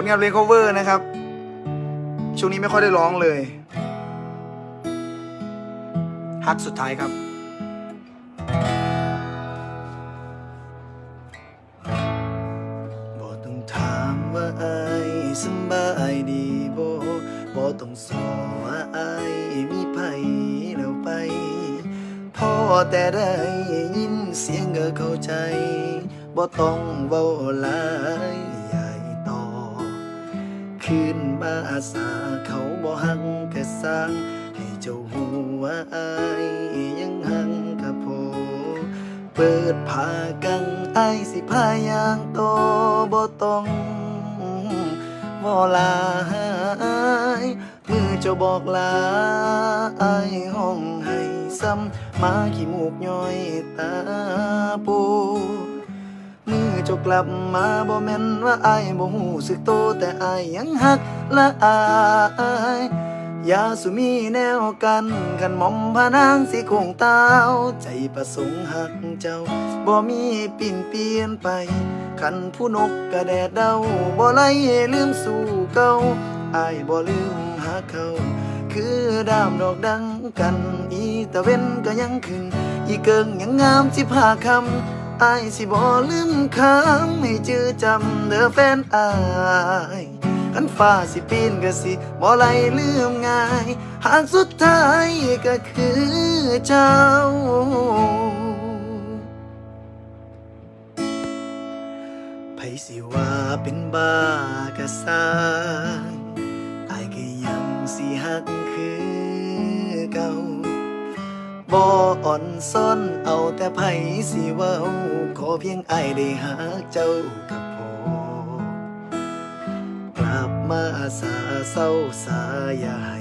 ผลงานเพลง cover นะครับ ช่วงนี้ไม่ค่อยได้ร้องเลย ฮักสุดท้ายครับบ่ต้องถามว่าไอายสบายดีบ่บ่ต้องสอว่าไอายมีไผแล้วไปพอแต่ได้ยินเสียงก็เข้าใจบ่ต้องเว้าหลาย คืนมาอาสาเขาบ่หักกะสร้าง ให้เจ้าหูว่าอายยังหังกะโพเปิดผ้ากังไอายสิพายางโตบ่ต้องบ่ลาหายมือเจ้าบอกลาไอายห้องให้ซ้ำมาขี้มูกย้อยตาปู จ้ากลับมาบ่แม่นว่าอายบ่ฮู้สึกโตแต่อายยังฮักและอายอย่าสุมีแนวกันกันหมอมพานางสิคงตาวใจประสงค์หักเจ้าบ่มีปิ่นเปลี่ยนไป คันผู้นกกระแดดเดาบ่ไล่ลืมสู่เก่าอายบ่ลืมหาเขา คือดามดอกดังกัน อีตะเว้นก็ยังขึ้น อีเกิงยังงามสิพาคำ อายสิบ่ลืมคำให้จื้อจำเด้อแฟนอายคันฟ้าสิปีนก็สิบ่ไหลลืมง่าย หากสุดท้ายก็คือเจ้า ไผสิว่าเป็นบ้ากะสร้างอายก็ยังสิหักคือเก่า บ่อ่อนซ่อนเอาแต่ไผสิเว้า ขอเพียงอายได้หาเจ้ากับพอกลับมาอาสาเศร้าสาอย่าให้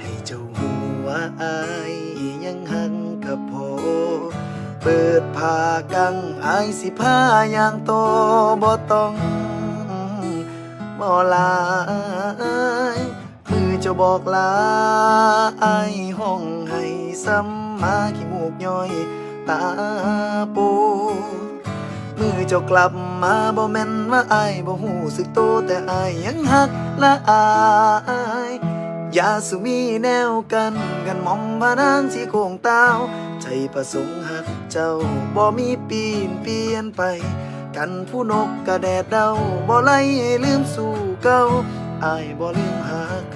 ให้เจ้าหูว่าอายยังหักกับพอเปิดผ้ากังอายสิผ้าอย่างโตบ่ต้องบ่ลาย จะบอกลาอายห้องให้ซ้ำมาขี้มูกย้อยตาปูมือเจ้ากลับมาบ่แม่นว่าอายบ่ฮู้สึกโตแต่อายยังฮักและอายอย่าสุมีแนวกันกันมอมพานางสิโคงเตาใจประสงค์หักเจ้าบ่มีปีนเปลี่ยนไป กันผู้นกกระแดดเดาบ่ไล่ลืมสู่เก่าอายบ่ลืมหาเ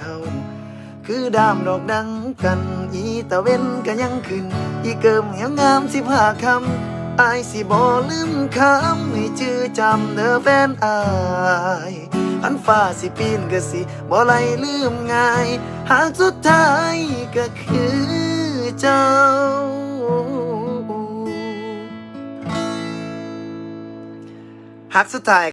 ขา คือดามดอกดังกัน อีตะเว้นก็ยังขึ้น อีเกิมยังงามสิบห้าคำอายสิบ่ลืมคำให้ชื่อจำเด้อแฟนอายอันฟ้าสิปีนก็สิบ่ไหลลืมง่าย หากสุดท้ายก็คือเจ้า หักสุดท้าย